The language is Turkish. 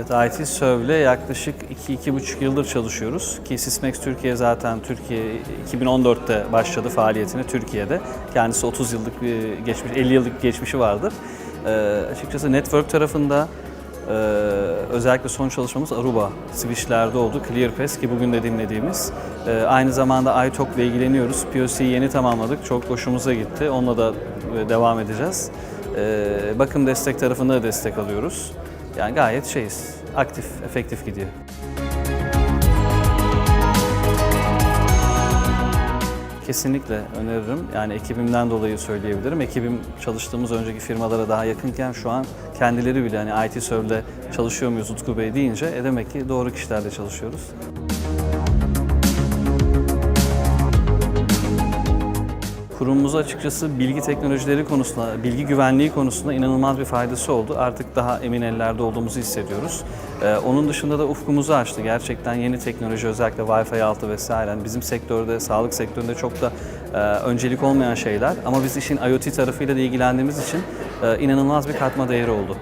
IT Söv'le yaklaşık 2-2,5 yıldır çalışıyoruz. Ki Sysmex Türkiye zaten Türkiye 2014'te başladı faaliyetine Türkiye'de. Kendisi 30 yıllık bir geçmiş, 50 yıllık geçmişi vardır. Ee, açıkçası network tarafında ee, özellikle son çalışmamız Aruba switchlerde oldu. ClearPass ki bugün de dinlediğimiz. Ee, aynı zamanda iTalk ile ilgileniyoruz. POC'yi yeni tamamladık. Çok hoşumuza gitti. Onunla da e, devam edeceğiz. Ee, bakım destek tarafında da destek alıyoruz. Yani gayet şeyiz. Aktif, efektif gidiyor. Kesinlikle öneririm. Yani ekibimden dolayı söyleyebilirim. Ekibim çalıştığımız önceki firmalara daha yakınken şu an kendileri bile hani IT Serve'le çalışıyor muyuz Utku Bey deyince e demek ki doğru kişilerle çalışıyoruz. Kurumumuza açıkçası bilgi teknolojileri konusunda, bilgi güvenliği konusunda inanılmaz bir faydası oldu. Artık daha emin ellerde olduğumuzu hissediyoruz. Ee, onun dışında da ufkumuzu açtı. Gerçekten yeni teknoloji özellikle Wi-Fi altı vesaire yani bizim sektörde, sağlık sektöründe çok da e, öncelik olmayan şeyler. Ama biz işin IoT tarafıyla da ilgilendiğimiz için e, inanılmaz bir katma değeri oldu.